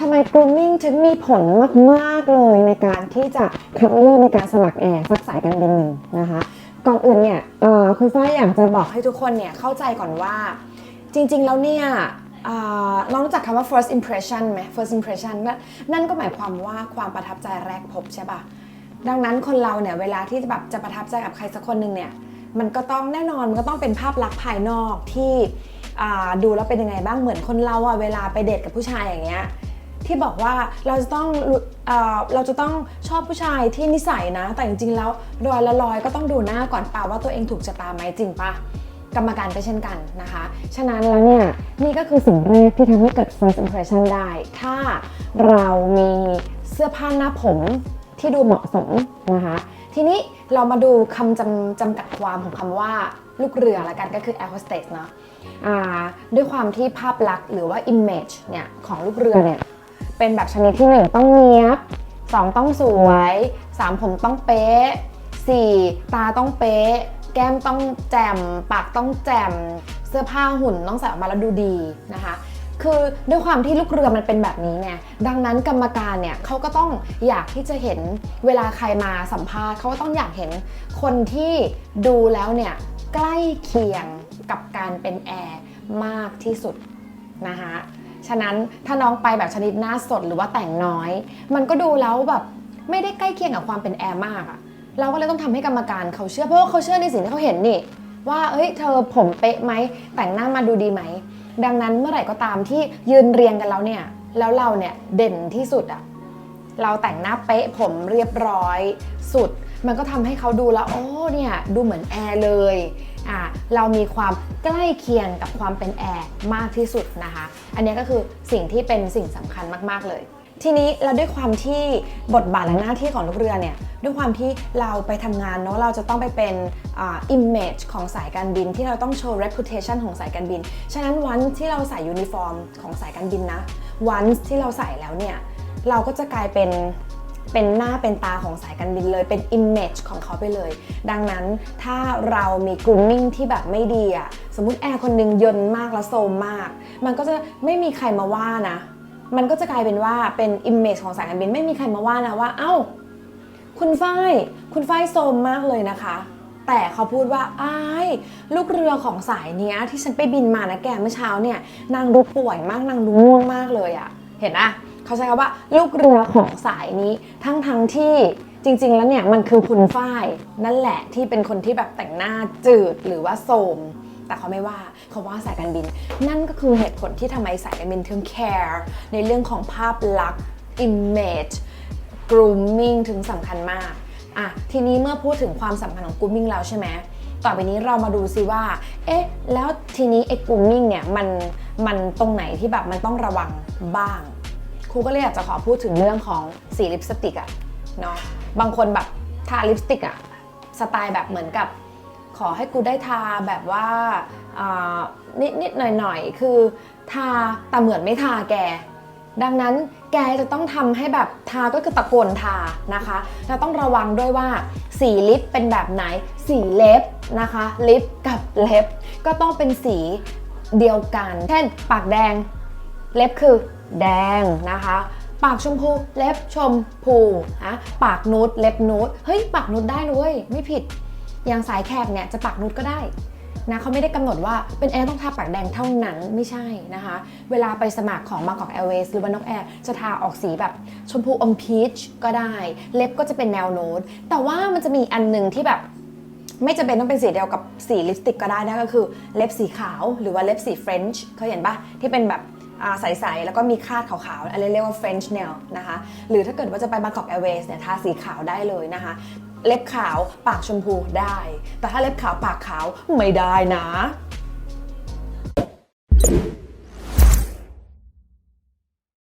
ทำไม grooming ถึงมีผลมากๆเลยในการที่จะคัดเลือกในการสมัครแอร์สักสายการบินหนึ่งนะคะ ก่อนอื่นเนี่ยเอ่อคุณฝ้าอยากจะบอกให้ทุกคนเนี่ยเข้าใจก่อนว่า จริง ๆ แล้วเนี่ยเอ่อเรารู้จักคำว่า first impression ไหม first impression นั่นนั่นก็หมายความว่าความประทับใจแรกพบใช่ปะดังนั้นคนเราเนี่ยเวลาที่จะแบบจะประทับใจกับใครสักคนหนึ่งเนี่ยมันก็ต้องแน่นอนมันก็ต้องเป็นภาพลักษณ์ภายนอกที่ดูแล้วเป็นยังไงบ้างเหมือนคนเราอะเวลาไปเดทกับผู้ชายอย่างเงี้ย ที่บอกว่าเราจะต้องเอเราจะต้องชอบผู้ชายที่นิสัยนะ แต่จริงๆแล้วรอยละรอยก็ต้องดูหน้าก่อนเปล่าว่าตัวเองถูกชะตาไหมจริงปะกรรมการก็เช่นกันนะคะ ฉะนั้นแล้วเนี่ยนี่ก็คือสิ่งแรกที่ทำให้เกิด first impression ได้ ถ้าเรามีเสื้อผ้าหน้าผมที่ดูเหมาะสมนะคะ ทีนี้เรามาดูคำจำจำกัดความของคำว่าลูกเรือละกันก็คือ air hostess เนาะด้วยความที่ภาพลักษณ์หรือว่า image เนี่ยของลูกเรือเนี่ย เป็นแบบชนิดที่ 1 ต้องเนี้ยบ 2 ต้องสวย 3 ผมต้องเป๊ะ 4 ตาต้องเป๊ะ แก้มต้องแจ่ม ปากต้องแจ่ม เสื้อผ้าหุ่นต้องใส่ออกมาแล้วดูดีนะคะคือด้วยความที่ลูกเรือมันเป็นแบบนี้ไงดังนั้นกรรมการเนี่ยเขาก็ต้องอยากที่จะเห็นเวลาใครมาสัมภาษณ์เขาก็ต้องอยากเห็นคนที่ดูแล้วเนี่ยใกล้เคียงกับการเป็นแอร์มากที่สุดนะคะ ฉะนั้นถ้าน้องไปแบบชนิดหน้าสดหรือว่าแต่งน้อย มันก็ดูแล้วแบบไม่ได้ใกล้เคียงกับความเป็นแอร์มากอะเราก็เลยต้องทำให้กรรมการเขาเชื่อเพราะว่าเขาเชื่อในสิ่งที่เขาเห็นนี่ว่าเอ้ยเธอผมเป๊ะไหมแต่งหน้ามาดูดีไหมดังนั้นเมื่อไหร่ก็ตามที่ยืนเรียงกันแล้วเนี่ยแล้วเราเนี่ยเด่นที่สุดอะเราแต่งหน้าเป๊ะผมเรียบร้อยสุด มันก็ทำให้เขาดูแล้วโอ้เนี่ยดูเหมือนแอร์เลย เรามีความใกล้เคียงกับความเป็นแอร์มากที่สุดนะคะ อันนี้ก็คือสิ่งที่เป็นสิ่งสำคัญมาก ๆ เลยทีนี้เราด้วยความที่บทบาทและหน้าที่ของลูกเรือเนี่ยด้วยความที่เราไปทำงานเนาะเราจะต้องไปเป็นอ่า image ของสายการบิน ที่เราต้องโชว์ reputation ของสายการบิน ฉะนั้นวันที่เราใส่ยูนิฟอร์มของสายการบินนะวันที่เราใส่แล้วเนี่ยเราก็จะกลายเป็น เป็นหน้าเป็นตาของสายการบินเลย เป็น image ของเขาไปเลย ดังนั้นถ้าเรามี grooming ที่แบบไม่ดีอะสมมุติแอร์คนหนึงยินมากแล้วโซมมาก มันก็จะไม่มีใครมาว่านะ มันก็จะกลายเป็นว่าเป็น image ของสายการบินไม่มีใครมาว่านะว่า เอ้า คุณฝ้าย คุณฝ้ายโซมมากเลยนะคะแต่เขาพูดว่าอ้ายลูกเรือของสายเนี้ยที่ฉันไปบินมานะแกเมื่อเช้าเนี่ยนางดูป่วยมากนางดูง่วงมากเลยอะเห็นอะ เขาใช้คำว่าลูกเรือของสายนี้ ทั้งทั้งที่จริง ๆ แล้วเนี่ยมันคือคุณฝ้ายนั่นแหละที่เป็นคนที่แบบแต่งหน้าจืดหรือว่าโสมแต่เขาไม่ว่าเขาว่าสายการบิน นั่นก็คือเหตุผลที่ทำไมสายการบินถึง care ในเรื่องของภาพลักษณ์ image grooming ถึงสำคัญมากอะทีนี้เมื่อพูดถึงความสำคัญของ grooming แล้วใช่ไหมต่อไปนี้เรามาดูซิว่า เอ๊ะ แล้วทีนี้ไอ้ grooming เนี่ยมันมันตรงไหนที่แบบมันต้องระวังบ้าง รูก็เลยอยากจะขอพูดถึงเรื่องของสีลิปสติกอะเนาะบางคนแบบทาลิปสติกอะสไตล์แบบเหมือนกับขอให้กูได้ทาแบบว่าอ่านิดนิดหน่อยหน่อยคือทาแต่เหมือนไม่ทาแก ดังนั้นแกจะต้องทำให้แบบทาก็คือตะโกนทานะคะแล้วต้องระวังด้วยว่าสีลิปเป็นแบบไหน สีเล็บนะคะลิปกับเล็บ ก็ต้องเป็นสีเดียวกัน เช่น ปากแดง เล็บคือแดงนะคะ ปากชมพู เล็บชมพูนะปากนูดเล็บนูดเฮ้ยปากนูดได้ด้วยไม่ผิดอย่างสายแคบเนี่ยจะปากนูดก็ได้นะเขาไม่ได้กำหนดว่าเป็นแอร์ต้องทาปากแดงเท่านั้นไม่ใช่นะคะ เวลาไปสมัครของ m a r k o k Airways หรือว่านกแอร์จะทาออกสีแบบชมพูอมพีชก็ได้ เล็บก็จะเป็นแนวโน้ตแต่ว่ามันจะมีอันหนึ่งที่แบบ ไม่จำเป็นต้องเป็นสีเดียวกับสีลิปสติกก็ได้นะก็คือเล็บสีขาวหรือว่าเล็บสีเฟรนช์เคยเห็นปะที่เป็นแบบ ใสๆ แล้วก็มีคาดขาวๆ อะไรเรียกว่า French nail นะคะ หรือถ้าเกิดว่าจะไปบางกอกแอร์เวย์เนี่ยทาสีขาวได้เลยนะคะ เล็บขาวปากชมพูได้ แต่ถ้าเล็บขาวปากขาวไม่ได้นะ